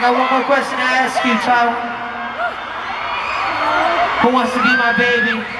I got one more question to ask you, child. Who wants to be my baby?